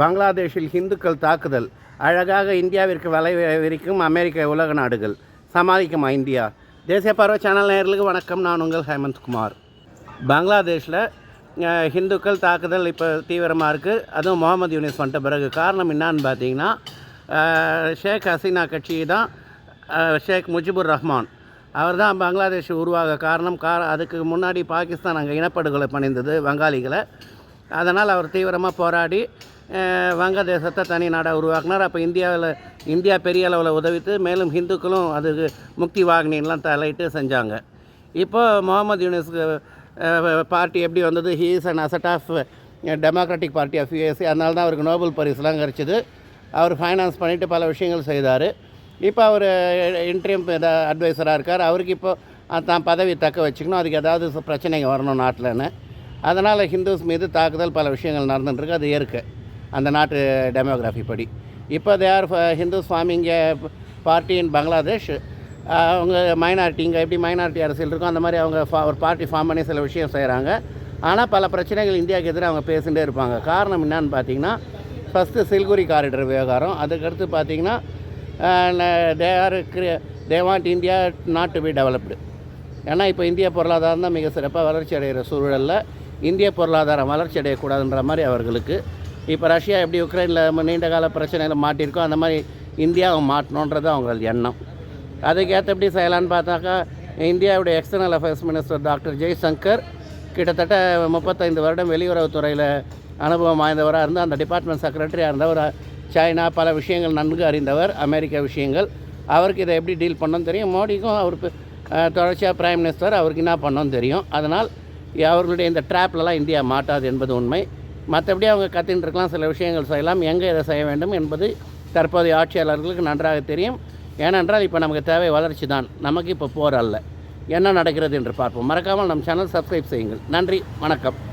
பங்களாதேஷில் ஹிந்துக்கள் தாக்குதல். அழகாக இந்தியாவிற்கு வலை விரிக்கும் அமெரிக்க உலக நாடுகள். சமாளிக்குமா இந்தியா? தேசிய பருவ சேனல் நேர்களுக்கு வணக்கம். நான் உங்கள் ஹேமந்த் குமார். பங்களாதேஷில் ஹிந்துக்கள் தாக்குதல் இப்போ தீவிரமாக இருக்குது அதுவும் முகமது யூனிஸ் வந்துட்ட பிறகு. காரணம் என்னான்னு பார்த்தீங்கன்னா ஷேக் ஹசீனா கட்சி தான் ஷேக் முஜிபுர் ரஹ்மான். அவர் தான் பங்களாதேஷ் உருவாக காரணம். கா அதுக்கு முன்னாடி பாகிஸ்தான் அங்கே இனப்படுகொலை பண்ணியிருந்தது வங்காளிகளை. அதனால் அவர் தீவிரமாக போராடி வங்கதேசத்தை தனி நாடாக உருவாக்குனார். அப்போ இந்தியாவில் இந்தியா பெரிய அளவில் உதவித்து மேலும் ஹிந்துக்களும் அதுக்கு முக்தி வாகினின்லாம் தலையிட்டு செஞ்சாங்க. இப்போது முகமது யூனிஸ்க்கு பார்ட்டி எப்படி வந்தது? He's and asset of democratic party of USA அதனால தான் அவருக்கு நோபல் பரிசுலாம் கிடச்சிது. அவர் ஃபைனான்ஸ் பண்ணிவிட்டு பல விஷயங்கள் செய்தார். இப்போ அவர் இன்ட்ரீம் அட்வைசராக இருக்கார். அவருக்கு இப்போ தான் பதவி தக்க வச்சுக்கணும். அதுக்கு ஏதாவது பிரச்சனைங்க வரணும் நாட்டில்னு அதனால் ஹிந்துஸ் மீது தாக்குதல் பல விஷயங்கள் நடந்துட்டுருக்கு. அது இயற்கை. அந்த நாட்டு டெமோகிராஃபி படி. இப்போ they are Hindus forming party in Bangladesh அவங்க மைனாரிட்டி இங்கே எப்படி மைனாரிட்டி அரசியல் இருக்கும் அந்த மாதிரி அவங்க ஃபா ஒரு பார்ட்டி ஃபார்ம் பண்ணி சில விஷயம் செய்கிறாங்க ஆனால் பல பிரச்சனைகள் இந்தியாவுக்கு எதிராக அவங்க பேசிகிட்டே இருப்பாங்க. காரணம் என்னன்னு பார்த்தீங்கன்னா ஃபஸ்ட்டு சில்குரி காரிடர் விவகாரம் அதுக்கடுத்து பார்த்தீங்கன்னா they are they want India not to be developed ஏன்னா இப்போ இந்திய பொருளாதாரம் தான் மிக சிறப்பாக வளர்ச்சி அடைகிற சூழலில் இந்திய பொருளாதாரம் வளர்ச்சி அடையக்கூடாதுன்ற மாதிரி அவர்களுக்கு இப்போ ரஷ்யா எப்படி உக்ரைனில் நீண்ட கால பிரச்சனையில் மாட்டியிருக்கோ அந்த மாதிரி இந்தியாவை மாட்டணுன்றது அவங்களது எண்ணம். அதுக்கேற்றபடி செய்யலான்னு பார்த்தாக்கா இந்தியாவுடைய external affairs minister doctor Jaishankar கிட்டத்தட்ட முப்பத்தைந்து வருடம் வெளியுறவுத்துறையில் அனுபவம் வாய்ந்தவராக இருந்து அந்த டிபார்ட்மெண்ட் செக்ரட்டரியாக இருந்தவர் சைனா பல விஷயங்கள் நன்கு அறிந்தவர் அமெரிக்க விஷயங்கள். அவருக்கு இதை எப்படி டீல் பண்ணோன்னு தெரியும். மோடிக்கும் அவருக்கு தொடர்ச்சியாக பிரைம் மினிஸ்டர் அவருக்கு என்ன பண்ணோன்னு தெரியும். அதனால் அவர்களுடைய இந்த ட்ராப்லலாம் இந்தியா மாட்டாது என்பது உண்மை. மற்றபடி அவங்க கத்தின்னு இருக்கலாம் சில விஷயங்கள் செய்யலாம். எங்கே இதை செய்ய வேண்டும் என்பது தற்போதைய ஆட்சியாளர்களுக்கு நன்றாக தெரியும். ஏனென்றால் இப்போ நமக்கு தேவை வளர்ச்சி தான். நமக்கு இப்போ போர் அல்ல. என்ன நடக்கிறது என்று பார்ப்போம். மறக்காமல் நம் சேனல் சப்ஸ்கிரைப் செய்யுங்கள். நன்றி வணக்கம்.